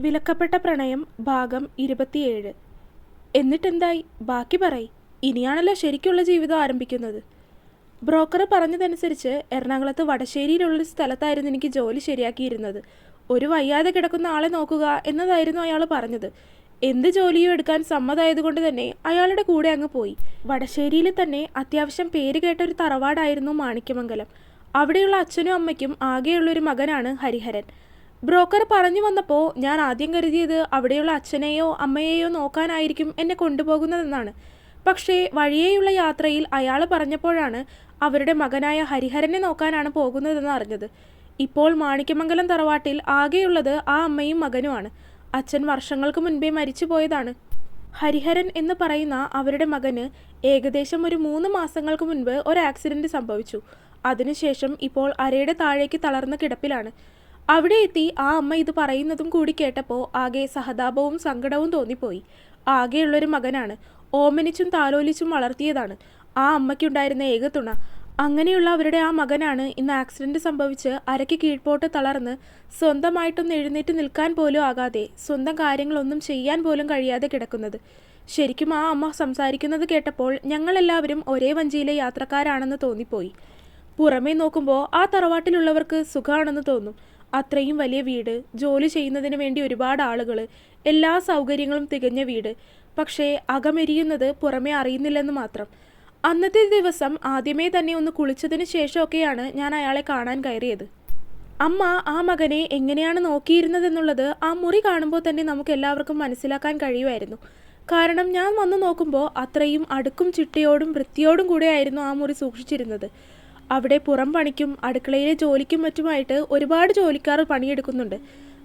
വിലക്കപ്പെട്ട പ്രണയം ഭാഗം ഇരുപത്തിയേഴ്. എന്നിട്ടെന്തായി? ബാക്കി പറയ്. ഇനിയാണല്ലോ ശരിക്കുള്ള ജീവിതം ആരംഭിക്കുന്നത്. ബ്രോക്കർ പറഞ്ഞതനുസരിച്ച് എറണാകുളത്ത് വടശ്ശേരിയിലുള്ളൊരു സ്ഥലത്തായിരുന്നു എനിക്ക് ജോലി ശരിയാക്കിയിരുന്നത്. ഒരു വയ്യാതെ കിടക്കുന്ന ആളെ നോക്കുക എന്നതായിരുന്നു അയാൾ പറഞ്ഞത്. എന്ത് ജോലിയും എടുക്കാൻ സമ്മതമായതുകൊണ്ട് തന്നെ അയാളുടെ കൂടെ അങ്ങ് പോയി. വടശ്ശേരിയിൽ തന്നെ അത്യാവശ്യം പേര് കേട്ട ഒരു തറവാടായിരുന്നു മാണിക്യമംഗലം. അവിടെയുള്ള അച്ഛനും അമ്മയ്ക്കും ആകെയുള്ളൊരു മകനാണ് ഹരിഹരൻ. ബ്രോക്കർ പറഞ്ഞു വന്നപ്പോൾ ഞാൻ ആദ്യം കരുതിയത് അവിടെയുള്ള അച്ഛനെയോ അമ്മയെയോ നോക്കാനായിരിക്കും എന്നെ കൊണ്ടുപോകുന്നതെന്നാണ്. പക്ഷേ വഴിയേയുള്ള യാത്രയിൽ അയാൾ പറഞ്ഞപ്പോഴാണ് അവരുടെ മകനായ ഹരിഹരനെ നോക്കാനാണ് പോകുന്നതെന്ന് അറിഞ്ഞത്. ഇപ്പോൾ മാണിക്യമംഗലം തറവാട്ടിൽ ആകെയുള്ളത് ആ അമ്മയും മകനുമാണ്. അച്ഛൻ വർഷങ്ങൾക്ക് മുൻപേ മരിച്ചു പോയതാണ്. ഹരിഹരൻ എന്ന് പറയുന്ന അവരുടെ മകന് ഏകദേശം ഒരു മൂന്ന് മാസങ്ങൾക്ക് മുൻപ് ഒരു ആക്സിഡന്റ് സംഭവിച്ചു. അതിനുശേഷം ഇപ്പോൾ അരയുടെ താഴേക്ക് തളർന്ന കിടപ്പിലാണ്. അവിടെ എത്തി ആ അമ്മ ഇത് പറയുന്നതും കൂടി കേട്ടപ്പോൾ ആകെ സഹതാപവും സങ്കടവും തോന്നിപ്പോയി. ആകെയുള്ളൊരു മകനാണ്. ഓമനിച്ചും താലോലിച്ചും വളർത്തിയതാണ്. ആ അമ്മയ്ക്കുണ്ടായിരുന്ന ഏക തുണ അങ്ങനെയുള്ള അവരുടെ ആ മകനാണ് ഇന്ന് ആക്സിഡന്റ് സംഭവിച്ച് അരയ്ക്ക് കീഴ്പോട്ട് തളർന്ന് സ്വന്തമായിട്ടൊന്ന് എഴുന്നേറ്റ് നിൽക്കാൻ പോലും ആകാതെ സ്വന്തം കാര്യങ്ങളൊന്നും ചെയ്യാൻ പോലും കഴിയാതെ കിടക്കുന്നത്. ശരിക്കും ആ അമ്മ സംസാരിക്കുന്നത് കേട്ടപ്പോൾ ഞങ്ങളെല്ലാവരും ഒരേ വഞ്ചിയിലെ യാത്രക്കാരാണെന്ന് തോന്നിപ്പോയി. പുറമേ നോക്കുമ്പോൾ ആ തറവാട്ടിലുള്ളവർക്ക് സുഖമാണെന്ന് തോന്നും. അത്രയും വലിയ വീട് ജോലി ചെയ്യുന്നതിന് വേണ്ടി ഒരുപാട് ആളുകൾ എല്ലാ സൗകര്യങ്ങളും തികഞ്ഞ വീട്. പക്ഷേ അകമെരിയുന്നത് പുറമേ അറിയുന്നില്ലെന്ന് മാത്രം. അന്നത്തെ ദിവസം ആദ്യമേ തന്നെ ഒന്ന് കുളിച്ചതിന് ശേഷമൊക്കെയാണ് ഞാൻ അയാളെ കാണാൻ കയറിയത്. അമ്മ ആ മകനെ എങ്ങനെയാണ് നോക്കിയിരുന്നതെന്നുള്ളത് ആ മുറി കാണുമ്പോൾ തന്നെ നമുക്ക് എല്ലാവർക്കും മനസ്സിലാക്കാൻ കഴിയുമായിരുന്നു. കാരണം ഞാൻ വന്നു നോക്കുമ്പോൾ അത്രയും അടുക്കും ചിട്ടയോടും വൃത്തിയോടും കൂടെയായിരുന്നു ആ മുറി സൂക്ഷിച്ചിരുന്നത്. അവിടെ പുറം പണിക്കും അടുക്കളയിലെ ജോലിക്കും മറ്റുമായിട്ട് ഒരുപാട് ജോലിക്കാർ പണിയെടുക്കുന്നുണ്ട്.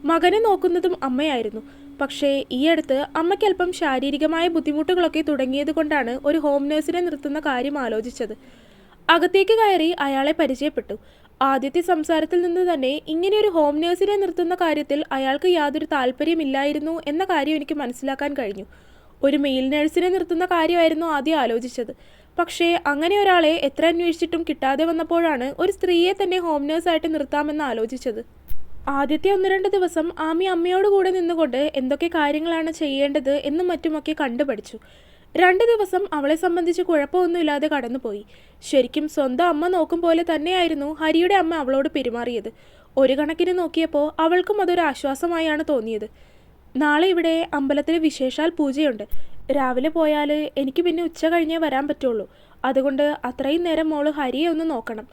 മകനെ നോക്കുന്നതും അമ്മയായിരുന്നു. പക്ഷേ ഈ അടുത്ത് അമ്മയ്ക്ക് അല്പം ശാരീരികമായ ബുദ്ധിമുട്ടുകളൊക്കെ തുടങ്ങിയത് കൊണ്ടാണ് ഒരു ഹോം നേഴ്സിനെ നിർത്തുന്ന കാര്യം ആലോചിച്ചത്. അകത്തേക്ക് കയറി അയാളെ പരിചയപ്പെട്ടു. ആദ്യത്തെ സംസാരത്തിൽ നിന്ന് തന്നെ ഇങ്ങനെയൊരു ഹോം നേഴ്സിനെ നിർത്തുന്ന കാര്യത്തിൽ അയാൾക്ക് യാതൊരു താല്പര്യമില്ലായിരുന്നു എന്ന കാര്യം എനിക്ക് മനസ്സിലാക്കാൻ കഴിഞ്ഞു. ഒരു മെയിൽ നഴ്സിനെ നിർത്തുന്ന കാര്യമായിരുന്നു ആദ്യം ആലോചിച്ചത്. പക്ഷേ അങ്ങനെ ഒരാളെ എത്ര അന്വേഷിച്ചിട്ടും കിട്ടാതെ വന്നപ്പോഴാണ് ഒരു സ്ത്രീയെ തന്നെ ഹോം നേഴ്സായിട്ട് നിർത്താമെന്ന് ആലോചിച്ചത്. ആദ്യത്തെ ഒന്ന് രണ്ട് ദിവസം ആമി അമ്മയോട് കൂടെ നിന്നുകൊണ്ട് എന്തൊക്കെ കാര്യങ്ങളാണ് ചെയ്യേണ്ടത് എന്നും മറ്റുമൊക്കെ കണ്ടുപഠിച്ചു. രണ്ട് ദിവസം അവളെ സംബന്ധിച്ച് കുഴപ്പമൊന്നുമില്ലാതെ കടന്നുപോയി. ശരിക്കും സ്വന്തം അമ്മ നോക്കും പോലെ തന്നെയായിരുന്നു ഹരിയുടെ അമ്മ അവളോട് പെരുമാറിയത്. ഒരു കണക്കിന് നോക്കിയപ്പോൾ അവൾക്കും അതൊരു ആശ്വാസമായാണ് തോന്നിയത്. നാളെ ഇവിടെ അമ്പലത്തിൽ വിശേഷാൽ പൂജയുണ്ട്. രാവിലെ പോയാൽ എനിക്ക് പിന്നെ ഉച്ച കഴിഞ്ഞേ വരാൻ പറ്റുള്ളൂ. അതുകൊണ്ട് അത്രയും നേരം മോൾ ഹരിയെ ഒന്ന് നോക്കണം.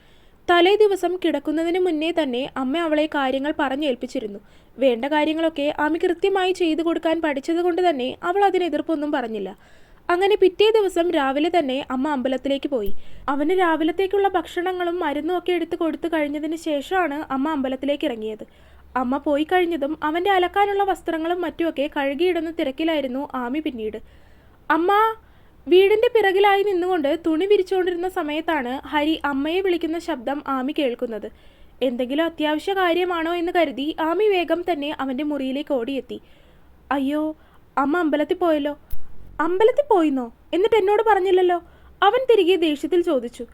തലേ ദിവസം കിടക്കുന്നതിന് മുന്നേ തന്നെ അമ്മ അവളെ കാര്യങ്ങൾ പറഞ്ഞേൽപ്പിച്ചിരുന്നു. വേണ്ട കാര്യങ്ങളൊക്കെ ആമി കൃത്യമായി ചെയ്തു കൊടുക്കാൻ പഠിച്ചതുകൊണ്ട് തന്നെ അവൾ അതിന് എതിർപ്പൊന്നും പറഞ്ഞില്ല. അങ്ങനെ പിറ്റേ ദിവസം രാവിലെ തന്നെ അമ്മ അമ്പലത്തിലേക്ക് പോയി. അവന് രാവിലത്തേക്കുള്ള ഭക്ഷണങ്ങളും മരുന്നും ഒക്കെ എടുത്ത് കൊടുത്തു കഴിഞ്ഞതിന് ശേഷമാണ് അമ്മ അമ്പലത്തിലേക്ക് ഇറങ്ങിയത്. അമ്മ പോയി കഴിഞ്ഞതും അവന്റെ അലക്കാനുള്ള വസ്ത്രങ്ങളും മറ്റുമൊക്കെ കഴുകിയിടുന്ന തിരക്കിലായിരുന്നു ആമി പിന്നീട്. അമ്മ വീടിന്റെ പിറകിലായി നിന്നുകൊണ്ട് തുണി വിരിച്ചുകൊണ്ടിരുന്ന സമയത്താണ് ഹരി അമ്മയെ വിളിക്കുന്ന ശബ്ദം ആമി കേൾക്കുന്നത്. എന്തെങ്കിലും അത്യാവശ്യ കാര്യമാണോ എന്ന് കരുതി ആമി വേഗം തന്നെ അവന്റെ മുറിയിലേക്ക് ഓടിയെത്തി. അയ്യോ അമ്മ അമ്പലത്തിൽ പോയല്ലോ. അമ്പലത്തിൽ പോയിന്നോ? എന്നിട്ട് എന്നോട് പറഞ്ഞില്ലല്ലോ? അവൻ തിരികെ ദേഷ്യത്തിൽ ചോദിച്ചു.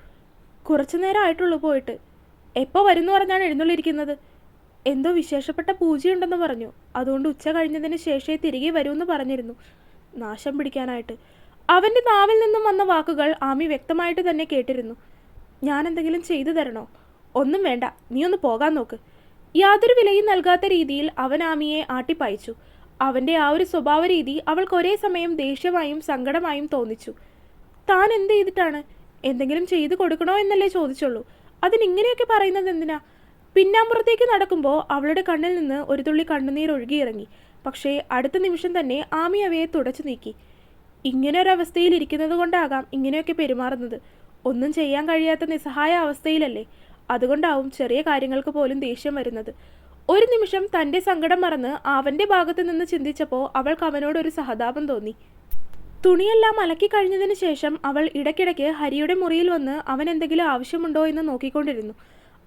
കുറച്ചു നേരം ആയിട്ടുള്ളൂ പോയിട്ട്. എപ്പോൾ വരുന്നു പറഞ്ഞാണ് എഴുന്നള്ളിരിക്കുന്നത്? എന്തോ വിശേഷപ്പെട്ട പൂജയുണ്ടെന്ന് പറഞ്ഞു. അതുകൊണ്ട് ഉച്ച കഴിഞ്ഞതിന് ശേഷമേ തിരികെ വരുമെന്ന് പറഞ്ഞിരുന്നു. നാശം പിടിക്കാനായിട്ട്. അവന്റെ നാവിൽ നിന്നും വന്ന വാക്കുകൾ ആമി വ്യക്തമായിട്ട് തന്നെ കേട്ടിരുന്നു. ഞാൻ എന്തെങ്കിലും ചെയ്തു തരണോ? ഒന്നും വേണ്ട. നീ ഒന്ന് പോകാൻ നോക്ക്. യാതൊരു വിലയും നൽകാത്ത രീതിയിൽ അവൻ ആമിയെ ആട്ടിപ്പായിച്ചു. അവന്റെ ആ ഒരു സ്വഭാവ രീതി അവൾക്ക് ഒരേ സമയം ദേഷ്യമായും സങ്കടമായും തോന്നിച്ചു. താൻ എന്ത് ചെയ്തിട്ടാണ്? എന്തെങ്കിലും ചെയ്തു കൊടുക്കണോ എന്നല്ലേ ചോദിച്ചുള്ളൂ. അതിനിങ്ങനെയൊക്കെ പറയുന്നത് എന്തിനാ? പിന്നാമ്പുറത്തേക്ക് നടക്കുമ്പോൾ അവളുടെ കണ്ണിൽ നിന്ന് ഒരു തുള്ളി കണ്ണുനീർ ഒഴുകിയിറങ്ങി. പക്ഷേ അടുത്ത നിമിഷം തന്നെ ആമി അവയെ തുടച്ചു നീക്കി. ഇങ്ങനെ അവസ്ഥയിൽ ഇരിക്കുന്നത് കൊണ്ടാകാം ഇങ്ങനെയൊക്കെ പെരുമാറുന്നത്. ഒന്നും ചെയ്യാൻ കഴിയാത്ത നിസ്സഹായ അവസ്ഥയിലല്ലേ? അതുകൊണ്ടാവും ചെറിയ കാര്യങ്ങൾക്ക് പോലും ദേഷ്യം വരുന്നത്. ഒരു നിമിഷം തന്റെ സങ്കടം മറന്ന് അവന്റെ ഭാഗത്ത് നിന്ന് ചിന്തിച്ചപ്പോൾ അവൾക്ക് ഒരു സഹതാപം തോന്നി. തുണിയെല്ലാം അലക്കി കഴിഞ്ഞതിന് ശേഷം അവൾ ഇടയ്ക്കിടയ്ക്ക് ഹരിയുടെ മുറിയിൽ വന്ന് അവൻ എന്തെങ്കിലും ആവശ്യമുണ്ടോ എന്ന് നോക്കിക്കൊണ്ടിരുന്നു.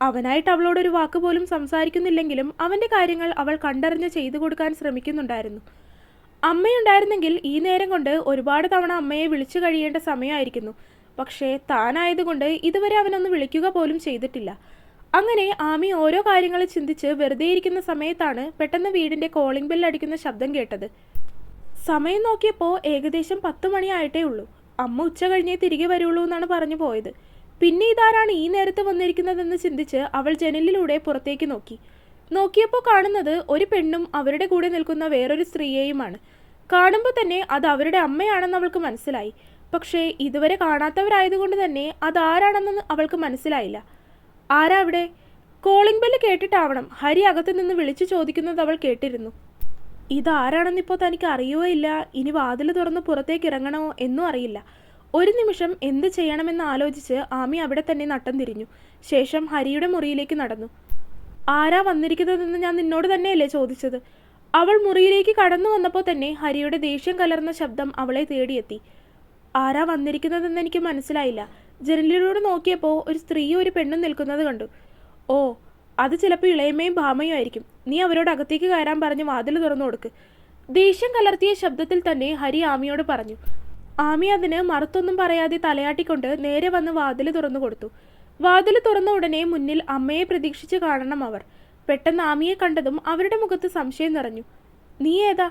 അവനായിട്ട് അവളോടൊരു വാക്ക് പോലും സംസാരിക്കുന്നില്ലെങ്കിലും അവന്റെ കാര്യങ്ങൾ അവൾ കണ്ടറിഞ്ഞ് ചെയ്തു കൊടുക്കാൻ ശ്രമിക്കുന്നുണ്ടായിരുന്നു. അമ്മയുണ്ടായിരുന്നെങ്കിൽ ഈ നേരം കൊണ്ട് ഒരുപാട് തവണ അമ്മയെ വിളിച്ചു കഴിയേണ്ട സമയമായിരിക്കുന്നു. പക്ഷേ താനായതുകൊണ്ട് ഇതുവരെ അവനൊന്ന് വിളിക്കുക പോലും ചെയ്തിട്ടില്ല. അങ്ങനെ ആമി ഓരോ കാര്യങ്ങൾ ചിന്തിച്ച് വെറുതെ ഇരിക്കുന്ന സമയത്താണ് പെട്ടെന്ന് വീടിന്റെ കോളിംഗ് ബെൽ അടിക്കുന്ന ശബ്ദം കേട്ടത്. സമയം നോക്കിയപ്പോൾ ഏകദേശം പത്ത് മണിയായിട്ടേ ഉള്ളൂ. അമ്മ ഉച്ച കഴിഞ്ഞേ തിരികെ വരുള്ളൂ എന്നാണ് പറഞ്ഞു പോയത്. പിന്നെ ഇതാരാണ് ഈ നേരത്ത് വന്നിരിക്കുന്നതെന്ന് ചിന്തിച്ച് അവൾ ജനലിലൂടെ പുറത്തേക്ക് നോക്കി. നോക്കിയപ്പോൾ കാണുന്നത് ഒരു പെണ്ണും അവരുടെ കൂടെ നിൽക്കുന്ന വേറൊരു സ്ത്രീയെയുമാണ്. കാണുമ്പോൾ തന്നെ അത് അവരുടെ അമ്മയാണെന്ന് അവൾക്ക് മനസ്സിലായി. പക്ഷേ ഇതുവരെ കാണാത്തവരായതുകൊണ്ട് തന്നെ അത് അതാരാണെന്ന് അവൾക്ക് മനസ്സിലായില്ല. ആരാ അവിടെ? Calling bell കേട്ടിട്ടാവണം. ഹരി അകത്തു നിന്ന് വിളിച്ചു ചോദിക്കുന്നത് അവൾ കേട്ടിരുന്നു. ഇതാരാണെന്നിപ്പോൾ തനിക്ക് അറിയുകയില്ല. ഇനി വാതിൽ തുറന്ന് പുറത്തേക്ക് ഇറങ്ങണോ? എന്നും അറിയില്ല. ഒരു നിമിഷം എന്ത് ചെയ്യണമെന്ന് ആലോചിച്ച് ആമി അവിടെ തന്നെ നട്ടം തിരിഞ്ഞു. ശേഷം ഹരിയുടെ മുറിയിലേക്ക് നടന്നു. ആരാ വന്നിരിക്കുന്നതെന്ന് ഞാൻ നിന്നോട് തന്നെയല്ലേ ചോദിച്ചത്? അവൾ മുറിയിലേക്ക് കടന്നു വന്നപ്പോൾ തന്നെ ഹരിയുടെ ദേഷ്യം കലർന്ന ശബ്ദം അവളെ തേടിയെത്തി. ആരാ വന്നിരിക്കുന്നതെന്ന് എനിക്ക് മനസ്സിലായില്ല. ജനലിലൂടെ നോക്കിയപ്പോൾ ഒരു സ്ത്രീയും ഒരു പെണ്ണും നിൽക്കുന്നത് കണ്ടു. ഓ അത് ചിലപ്പോൾ ഇളയമ്മയും ഭാമയും ആയിരിക്കും. നീ അവരോട് അകത്തേക്ക് കയറാൻ പറഞ്ഞ് വാതിൽ തുറന്നു കൊടുക്ക്. ദേഷ്യം കലർത്തിയ ശബ്ദത്തിൽ തന്നെ ഹരി ആമിയോട് പറഞ്ഞു ആമി അതിന് മറുത്തൊന്നും പറയാതെ തലയാട്ടിക്കൊണ്ട് നേരെ വന്ന് വാതിൽ തുറന്നു കൊടുത്തു. വാതിൽ തുറന്ന ഉടനെ മുന്നിൽ അമ്മയെ പ്രതീക്ഷിച്ച് കാണണം അവർ. പെട്ടെന്ന് ആമിയെ കണ്ടതും അവരുടെ മുഖത്ത് സംശയം നിറഞ്ഞു. നീ ഏതാ?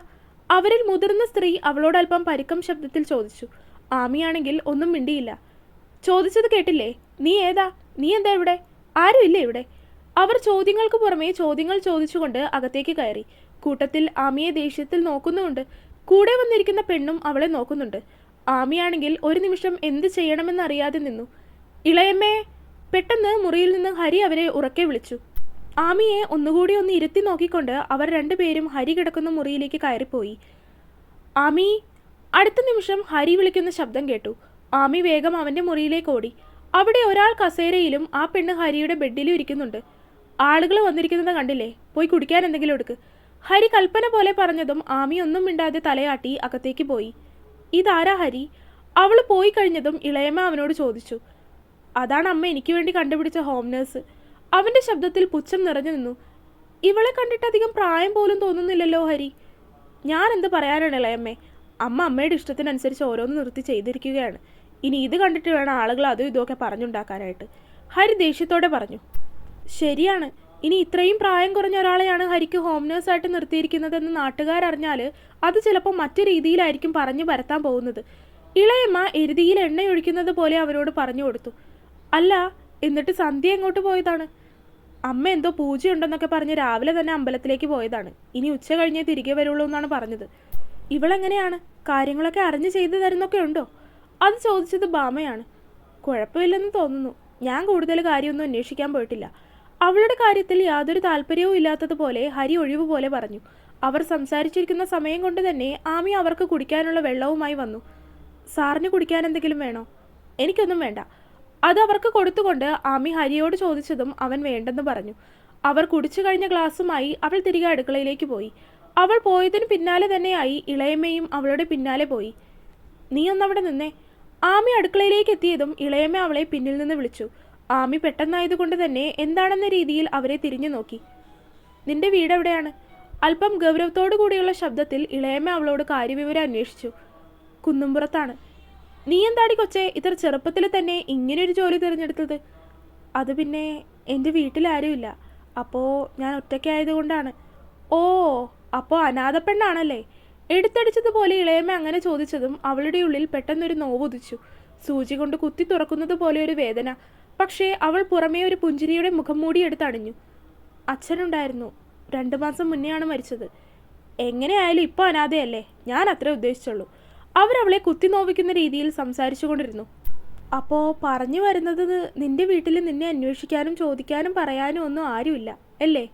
അവരിൽ മുതിർന്ന സ്ത്രീ അവളോട് അല്പം പരുക്കം ശബ്ദത്തിൽ ചോദിച്ചു. ആമിയാണെങ്കിൽ ഒന്നും മിണ്ടിയില്ല. ചോദിച്ചത് കേട്ടില്ലേ? നീ ഏതാ? നീ എന്താ ഇവിടെ? ആരുമില്ലേ ഇവിടെ? അവർ ചോദ്യങ്ങൾക്ക് പുറമെ ചോദ്യങ്ങൾ ചോദിച്ചുകൊണ്ട് അകത്തേക്ക് കയറി. കൂട്ടത്തിൽ ആമിയെ ദേഷ്യത്തിൽ നോക്കുന്നുമുണ്ട്. കൂടെ വന്നിരിക്കുന്ന പെണ്ണും അവളെ നോക്കുന്നുണ്ട്. ആമിയാണെങ്കിൽ ഒരു നിമിഷം എന്ത് ചെയ്യണമെന്നറിയാതെ നിന്നു. ഇളയമ്മേ പെട്ടെന്ന് മുറിയിൽ നിന്ന് ഹരി അവരെ ഉറക്കെ വിളിച്ചു. ആമിയെ ഒന്നുകൂടി ഒന്ന് ഇരുത്തി നോക്കിക്കൊണ്ട് അവർ രണ്ടുപേരും ഹരി കിടക്കുന്ന മുറിയിലേക്ക് കയറിപ്പോയി. ആമി അടുത്ത നിമിഷം ഹരി വിളിക്കുന്ന ശബ്ദം കേട്ടു. ആമി വേഗം അവന്റെ മുറിയിലേക്ക് ഓടി. അവിടെ ഒരാൾ കസേരയിലും ആ പെണ്ണ് ഹരിയുടെ ബെഡിലും ഇരിക്കുന്നുണ്ട്. ആളുകൾ വന്നിരിക്കുന്നത് കണ്ടില്ലേ? പോയി കുടിക്കാൻ എന്തെങ്കിലും എടുക്ക്. ഹരി കൽപ്പന പോലെ പറഞ്ഞതും ആമി ഒന്നും മിണ്ടാതെ തലയാട്ടി അകത്തേക്ക് പോയി. ഇതാരാ ഹരി? അവൾ പോയി കഴിഞ്ഞതും ഇളയമ്മ അവനോട് ചോദിച്ചു. അതാണ് അമ്മ എനിക്ക് വേണ്ടി കണ്ടുപിടിച്ച ഹോം നേഴ്സ് അവന്റെ ശബ്ദത്തിൽ പുച്ഛം നിറഞ്ഞു നിന്നു. ഇവളെ കണ്ടിട്ട് അധികം പ്രായം പോലും തോന്നുന്നില്ലല്ലോ ഹരി. ഞാൻ എന്ത് പറയാനാണ് ഇളയമ്മേ? അമ്മ അമ്മയുടെ ഇഷ്ടത്തിനനുസരിച്ച് ഓരോന്ന് നിർത്തി ചെയ്തിരിക്കുകയാണ്. ഇനി ഇത് കണ്ടിട്ട് വേണം ആളുകൾ അതും ഇതുമൊക്കെ പറഞ്ഞുണ്ടാക്കാനായിട്ട്. ഹരി ദേഷ്യത്തോടെ പറഞ്ഞു. ശരിയാണ്. ഇനി ഇത്രയും പ്രായം കുറഞ്ഞ ഒരാളെയാണ് ഹരിക്ക് ഹോം നേഴ്സായിട്ട് നിർത്തിയിരിക്കുന്നതെന്ന് നാട്ടുകാരറിഞ്ഞാൽ അത് ചിലപ്പോൾ മറ്റു രീതിയിലായിരിക്കും പറഞ്ഞു പരത്താൻ പോകുന്നത്. ഇളയമ്മ എരുതിയിൽ എണ്ണയൊഴിക്കുന്നത് പോലെ അവരോട് പറഞ്ഞു കൊടുത്തു. അല്ല എന്നിട്ട് സന്ധ്യ എങ്ങോട്ട് പോയതാണ്? അമ്മ എന്തോ പൂജയുണ്ടെന്നൊക്കെ പറഞ്ഞ് രാവിലെ തന്നെ അമ്പലത്തിലേക്ക് പോയതാണ്. ഇനി ഉച്ച കഴിഞ്ഞേ തിരികെ വരുള്ളൂ എന്നാണ് പറഞ്ഞത്. ഇവളെങ്ങനെയാണ്? കാര്യങ്ങളൊക്കെ അറിഞ്ഞ് ചെയ്തു തരുന്നൊക്കെ ഉണ്ടോ? അത് ചോദിച്ചത് ബാമയാണ്. കുഴപ്പമില്ലെന്ന് തോന്നുന്നു. ഞാൻ കൂടുതൽ കാര്യമൊന്നും അന്വേഷിക്കാൻ പോയിട്ടില്ല. അവളുടെ കാര്യത്തിൽ യാതൊരു താല്പര്യവും ഇല്ലാത്തതുപോലെ ഹരി ഒഴിവ് പോലെ പറഞ്ഞു. അവർ സംസാരിച്ചിരിക്കുന്ന സമയം കൊണ്ട് തന്നെ ആമി അവർക്ക് കുടിക്കാനുള്ള വെള്ളവുമായി വന്നു. സാറിന് കുടിക്കാൻ എന്തെങ്കിലും വേണോ? എനിക്കൊന്നും വേണ്ട. അത് അവർക്ക് കൊടുത്തുകൊണ്ട് ആമി ഹരിയോട് ചോദിച്ചതും അവൻ വേണ്ടെന്ന് പറഞ്ഞു. അവർ കുടിച്ചു കഴിഞ്ഞ ഗ്ലാസ്സുമായി അവൾ തിരികെ അടുക്കളയിലേക്ക് പോയി. അവൾ പോയതിന് പിന്നാലെ തന്നെയായി ഇളയമ്മയും അവളുടെ പിന്നാലെ പോയി. നീ ഒന്നവിടെ നിന്നേ. ആമി അടുക്കളയിലേക്ക് എത്തിയതും ഇളയമ്മ അവളെ പിന്നിൽ നിന്ന് വിളിച്ചു. ആമി പെട്ടെന്നായതുകൊണ്ട് തന്നെ എന്താണെന്ന രീതിയിൽ അവരെ തിരിഞ്ഞു നോക്കി. നിന്റെ വീട് എവിടെയാണ്? അല്പം ഗൗരവത്തോടു കൂടിയുള്ള ശബ്ദത്തിൽ ഇളയമ്മ അവളോട് കാര്യവിവരം അന്വേഷിച്ചു. കുന്നുംപുറത്താണ്. നീ എന്താടി കൊച്ചേ ഇത്ര ചെറുപ്പത്തിൽ തന്നെ ഇങ്ങനെയൊരു ജോലി തിരഞ്ഞെടുത്തത്? അത് പിന്നെ എന്റെ വീട്ടിലാരുമില്ല അപ്പോൾ ഞാൻ ഒറ്റയ്ക്കായതുകൊണ്ടാണ്. ഓ അപ്പോൾ അനാഥപ്പെണ്ണാണല്ലേ എടുത്തടിച്ചതുപോലെ ഇളയമ്മ അങ്ങനെ ചോദിച്ചതും അവളുടെ ഉള്ളിൽ പെട്ടെന്നൊരു നോവുദിച്ചു. സൂചി കൊണ്ട് കുത്തി തുറക്കുന്നത് പോലെ ഒരു വേദന. പക്ഷേ അവൾ പുറമേ ഒരു പുഞ്ചിരിയുടെ മുഖം മൂടി എടുത്തണിഞ്ഞു അച്ഛനുണ്ടായിരുന്നു. രണ്ടു മാസം മുന്നെയാണ് മരിച്ചത്. എങ്ങനെയായാലും ഇപ്പോൾ അനാഥയല്ലേ? ഞാൻ അത്ര ഉദ്ദേശിച്ചുള്ളൂ. അവരവളെ കുത്തി നോവിക്കുന്ന രീതിയിൽ സംസാരിച്ചു കൊണ്ടിരുന്നു അപ്പോൾ പറഞ്ഞു വരുന്നത് നിന്റെ വീട്ടിൽ നിന്നെ അന്വേഷിക്കാനും ചോദിക്കാനും പറയാനും ഒന്നും ആരുമില്ല അല്ലേ?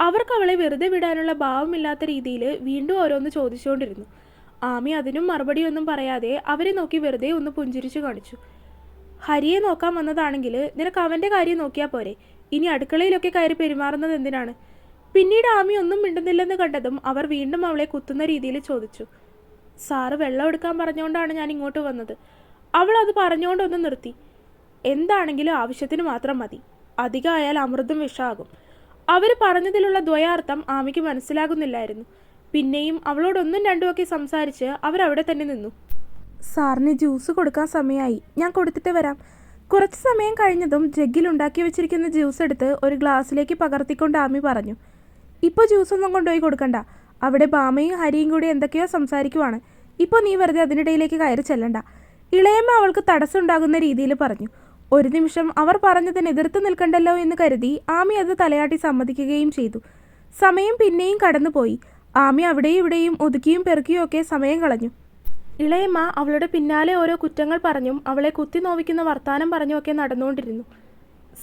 അവർക്ക് അവളെ വെറുതെ വിടാനുള്ള ഭാവമില്ലാത്ത രീതിയിൽ വീണ്ടും ഓരോന്ന് ചോദിച്ചുകൊണ്ടിരുന്നു. ആമി അതിനും മറുപടിയൊന്നും പറയാതെ അവരെ നോക്കി വെറുതെ ഒന്ന് പുഞ്ചിരിച്ചു കാണിച്ചു. ഹരിയെ നോക്കാൻ വന്നതാണെങ്കിൽ നിനക്ക് അവന്റെ കാര്യം നോക്കിയാൽ പോരെ. ഇനി അടുക്കളയിലൊക്കെ കയറി പെരുമാറുന്നത് എന്തിനാണ്? പിന്നീട് ആമി ഒന്നും മിണ്ടുന്നില്ലെന്ന് കണ്ടതും അവർ വീണ്ടും അവളെ കുത്തുന്ന രീതിയിൽ ചോദിച്ചു. സാറ് വെള്ളം എടുക്കാൻ പറഞ്ഞുകൊണ്ടാണ് ഞാൻ ഇങ്ങോട്ട് വന്നത്. അവൾ അത് പറഞ്ഞുകൊണ്ടൊന്ന് നിർത്തി. എന്താണെങ്കിലും ആവശ്യത്തിന് മാത്രം മതി. അധികമായാൽ അമൃതും വിഷാകും. അവർ പറഞ്ഞതിലുള്ള ദ്വയാർത്ഥം ആമിക്ക് മനസ്സിലാകുന്നില്ലായിരുന്നു. പിന്നെയും അവളോടൊന്നും രണ്ടുമൊക്കെ സംസാരിച്ച് അവരവിടെ തന്നെ നിന്നു. സാറിന് ജ്യൂസ് കൊടുക്കാൻ സമയമായി. ഞാൻ കൊടുത്തിട്ട് വരാം. കുറച്ച് സമയം കഴിഞ്ഞതും ജഗ്ഗിൽ ഉണ്ടാക്കി വെച്ചിരിക്കുന്ന ജ്യൂസ് എടുത്ത് ഒരു ഗ്ലാസ്സിലേക്ക് പകർത്തിക്കൊണ്ട് ആമി പറഞ്ഞു. ഇപ്പോൾ ജ്യൂസൊന്നും കൊണ്ടുപോയി കൊടുക്കണ്ട. അവിടെ ബാമയും ഹരിയും കൂടി എന്തൊക്കെയോ സംസാരിക്കുവാണ്. ഇപ്പോൾ നീ വെറുതെ അതിനിടയിലേക്ക് കയറി ചെല്ലണ്ട. ഇളയമ്മ അവൾക്ക് തടസ്സമുണ്ടാകുന്ന രീതിയിൽ പറഞ്ഞു. ഒരു നിമിഷം അവർ പറഞ്ഞതിന് എതിർത്ത് നിൽക്കണ്ടല്ലോ എന്ന് കരുതി ആമി അത് തലയാട്ടി സമ്മതിക്കുകയും ചെയ്തു. സമയം പിന്നെയും കടന്നുപോയി. ആമി അവിടെയും ഇവിടെയും ഒതുക്കിയും പെറുക്കിയും ഒക്കെ സമയം കളഞ്ഞു. ഇളയമ്മ അവളുടെ പിന്നാലെ ഓരോ കുറ്റങ്ങൾ പറഞ്ഞും അവളെ കുത്തി നോവിക്കുന്ന വർത്താനം പറഞ്ഞുമൊക്കെ നടന്നുകൊണ്ടിരുന്നു.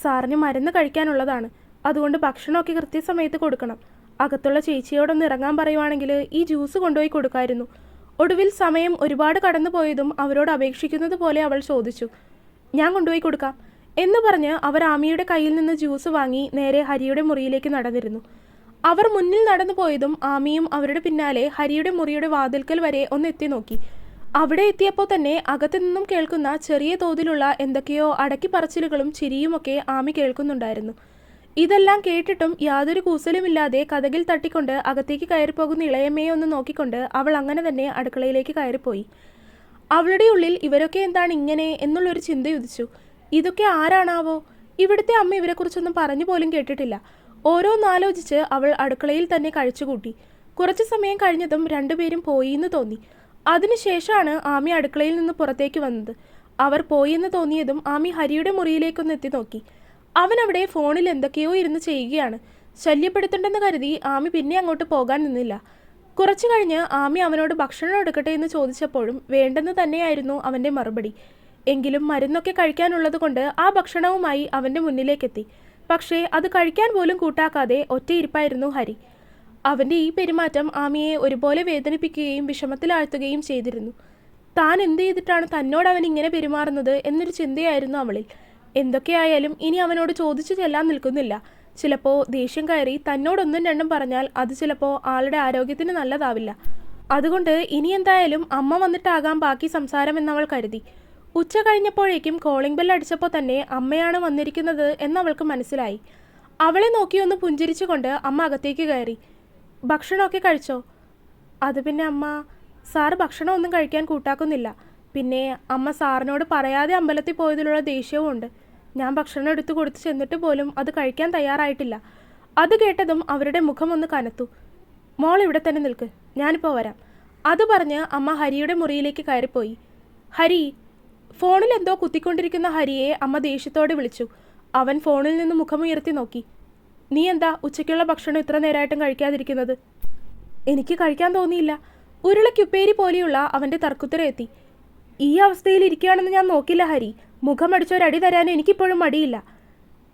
സാറിന് മരുന്ന് കഴിക്കാനുള്ളതാണ്. അതുകൊണ്ട് ഭക്ഷണമൊക്കെ കൃത്യസമയത്ത് കൊടുക്കണം. അകത്തുള്ള ചേച്ചിയോടൊന്ന് ഇറങ്ങാൻ പറയുവാണെങ്കിൽ ഈ ജ്യൂസ് കൊണ്ടുപോയി കൊടുക്കായിരുന്നു. ഒടുവിൽ സമയം ഒരുപാട് കടന്നുപോയതും അവരോട് അപേക്ഷിക്കുന്നത് പോലെ അവൾ ചോദിച്ചു. ഞാൻ കൊണ്ടുപോയി കൊടുക്കാം. എന്ന് പറഞ്ഞ് അവർ ആമിയുടെ കയ്യിൽ നിന്ന് ജ്യൂസ് വാങ്ങി നേരെ ഹരിയുടെ മുറിയിലേക്ക് നടന്നിരുന്നു. അവർ മുന്നിൽ നടന്നു പോയതും ആമിയും അവരുടെ പിന്നാലെ ഹരിയുടെ മുറിയുടെ വാതിൽക്കൽ വരെ ഒന്ന് എത്തി നോക്കി. അവിടെ എത്തിയപ്പോൾ തന്നെ അകത്തു നിന്നും കേൾക്കുന്ന ചെറിയ തോതിലുള്ള എന്തൊക്കെയോ അടക്കിപ്പറച്ചിലുകളും ചിരിയുമൊക്കെ ആമി കേൾക്കുന്നുണ്ടായിരുന്നു. ഇതെല്ലാം കേട്ടിട്ടും യാതൊരു കൂസലുമില്ലാതെ കഥകിൽ തട്ടിക്കൊണ്ട് അകത്തേക്ക് കയറിപ്പോകുന്ന ഇളയമ്മയെ ഒന്ന് നോക്കിക്കൊണ്ട് അവൾ അങ്ങനെ തന്നെ അടുക്കളയിലേക്ക് കയറിപ്പോയി. അവളുടെ ഉള്ളിൽ ഇവരൊക്കെ എന്താണ് ഇങ്ങനെ എന്നുള്ളൊരു ചിന്തയുദിച്ചു ഇതൊക്കെ ആരാണാവോ? ഇവിടുത്തെ അമ്മ ഇവരെക്കുറിച്ചൊന്നും പറഞ്ഞു പോലും കേട്ടിട്ടില്ല. ഓരോന്നാലോചിച്ച് അവൾ അടുക്കളയിൽ തന്നെ കഴിച്ചുകൂട്ടി. കുറച്ചു സമയം കഴിഞ്ഞതും രണ്ടുപേരും പോയി എന്ന് തോന്നി. അതിനുശേഷമാണ് ആമി അടുക്കളയിൽ നിന്ന് പുറത്തേക്ക് വന്നത്. അവർ പോയെന്ന് തോന്നിയതും ആമി ഹരിയുടെ മുറിയിലേക്കൊന്ന് എത്തി നോക്കി. അവൻ അവിടെ ഫോണിൽ എന്തൊക്കെയോ ഇരുന്ന് ചെയ്യുകയാണ്. ശല്യപ്പെടുത്തണ്ടെന്ന് കരുതി ആമി പിന്നെ അങ്ങോട്ട് പോകാൻ നിന്നില്ല. കുറച്ചു കഴിഞ്ഞ് ആമി അവനോട് ഭക്ഷണം എടുക്കട്ടെ എന്ന് ചോദിച്ചപ്പോഴും വേണ്ടെന്ന് തന്നെയായിരുന്നു അവന്റെ മറുപടി. എങ്കിലും മരുന്നൊക്കെ കഴിക്കാനുള്ളത് കൊണ്ട് ആ ഭക്ഷണവുമായി അവന്റെ മുന്നിലേക്കെത്തി. പക്ഷേ അത് കഴിക്കാൻ പോലും കൂട്ടാക്കാതെ ഒറ്റയിരിപ്പായിരുന്നു ഹരി. അവന്റെ ഈ പെരുമാറ്റം ആമിയെ ഒരുപോലെ വേദനിപ്പിക്കുകയും വിഷമത്തിലാഴ്ത്തുകയും ചെയ്തിരുന്നു. താൻ എന്ത് ചെയ്തിട്ടാണ് തന്നോട് അവൻ ഇങ്ങനെ പെരുമാറുന്നത് എന്നൊരു ചിന്തയായിരുന്നു അവളിൽ. എന്തൊക്കെയായാലും ഇനി അവനോട് ചോദിച്ചു ചെല്ലാൻ നിൽക്കുന്നില്ല. ചിലപ്പോൾ ദേഷ്യം കയറി തന്നോടൊന്നും രണ്ടും പറഞ്ഞാൽ അത് ചിലപ്പോൾ ആളുടെ ആരോഗ്യത്തിന് നല്ലതാവില്ല. അതുകൊണ്ട് ഇനി എന്തായാലും അമ്മ വന്നിട്ടാകാം ബാക്കി സംസാരം എന്നവൾ കരുതി. ഉച്ച കഴിഞ്ഞപ്പോഴേക്കും കോളിംഗ് ബെൽ അടിച്ചപ്പോൾ തന്നെ അമ്മയാണ് വന്നിരിക്കുന്നത് എന്നവൾക്ക് മനസ്സിലായി. അവളെ നോക്കിയൊന്ന് പുഞ്ചിരിച്ചുകൊണ്ട് അമ്മ അകത്തേക്ക് കയറി. ഭക്ഷണമൊക്കെ കഴിച്ചോ? അത് പിന്നെ അമ്മ സാറ് ഭക്ഷണമൊന്നും കഴിക്കാൻ കൂട്ടാക്കുന്നില്ല. പിന്നെ അമ്മ സാറിനോട് പറയാതെ അമ്പലത്തിൽ പോയതിലുള്ള ദേഷ്യവും ഉണ്ട്. ഞാൻ ഭക്ഷണം എടുത്തു കൊടുത്ത് ചെന്നിട്ട് പോലും അത് കഴിക്കാൻ തയ്യാറായിട്ടില്ല. അത് കേട്ടതും അവരുടെ മുഖം ഒന്ന് കനത്തു. മോൾ ഇവിടെ തന്നെ നിൽക്ക് ഞാനിപ്പോൾ വരാം. അത് പറഞ്ഞ് അമ്മ ഹരിയുടെ മുറിയിലേക്ക് കയറിപ്പോയി. ഹരി ഫോണിൽ എന്തോ കുത്തിക്കൊണ്ടിരിക്കുന്ന ഹരിയെ അമ്മ ദേഷ്യത്തോടെ വിളിച്ചു. അവൻ ഫോണിൽ നിന്ന് മുഖമുയർത്തി നോക്കി. നീ എന്താ ഉച്ചയ്ക്കുള്ള ഭക്ഷണം ഇത്ര നേരമായിട്ടും കഴിക്കാതിരിക്കുന്നത്? എനിക്ക് കഴിക്കാൻ തോന്നിയില്ല. ഉരുളക്കുപ്പേരി പോലെയുള്ള അവന്റെ തർക്കുത്തരം എത്തി. ഈ അവസ്ഥയിൽ ഇരിക്കുകയാണെന്ന് ഞാൻ നോക്കില്ല ഹരി. മുഖമടിച്ചൊരടി തരാൻ എനിക്കിപ്പോഴും മടിയില്ല.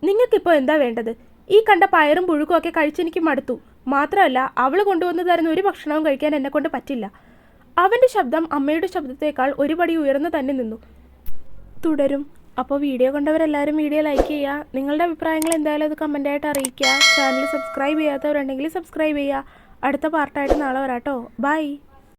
നിങ്ങൾക്കിപ്പോൾ എന്താ വേണ്ടത്? ഈ കണ്ട പയറും പുഴുക്കും ഒക്കെ കഴിച്ചെനിക്ക് മടുത്തു. മാത്രമല്ല അവൾ കൊണ്ടുവന്നു തരുന്ന ഒരു ഭക്ഷണവും കഴിക്കാൻ എന്നെ കൊണ്ട് പറ്റില്ല. അവന്റെ ശബ്ദം അമ്മയുടെ ശബ്ദത്തേക്കാൾ ഒരുപടി ഉയർന്നു തന്നെ നിന്നു. തുടരും. അപ്പോൾ വീഡിയോ കണ്ടവരെല്ലാവരും വീഡിയോ ലൈക്ക് ചെയ്യുക. നിങ്ങളുടെ അഭിപ്രായങ്ങൾ എന്തായാലും അത് കമന്റായിട്ട് അറിയിക്കുക. ചാനൽ സബ്സ്ക്രൈബ് ചെയ്യാത്തവരുണ്ടെങ്കിൽ സബ്സ്ക്രൈബ് ചെയ്യുക. അടുത്ത പാർട്ടായിട്ട് നാളെ വരാട്ടോ. ബൈ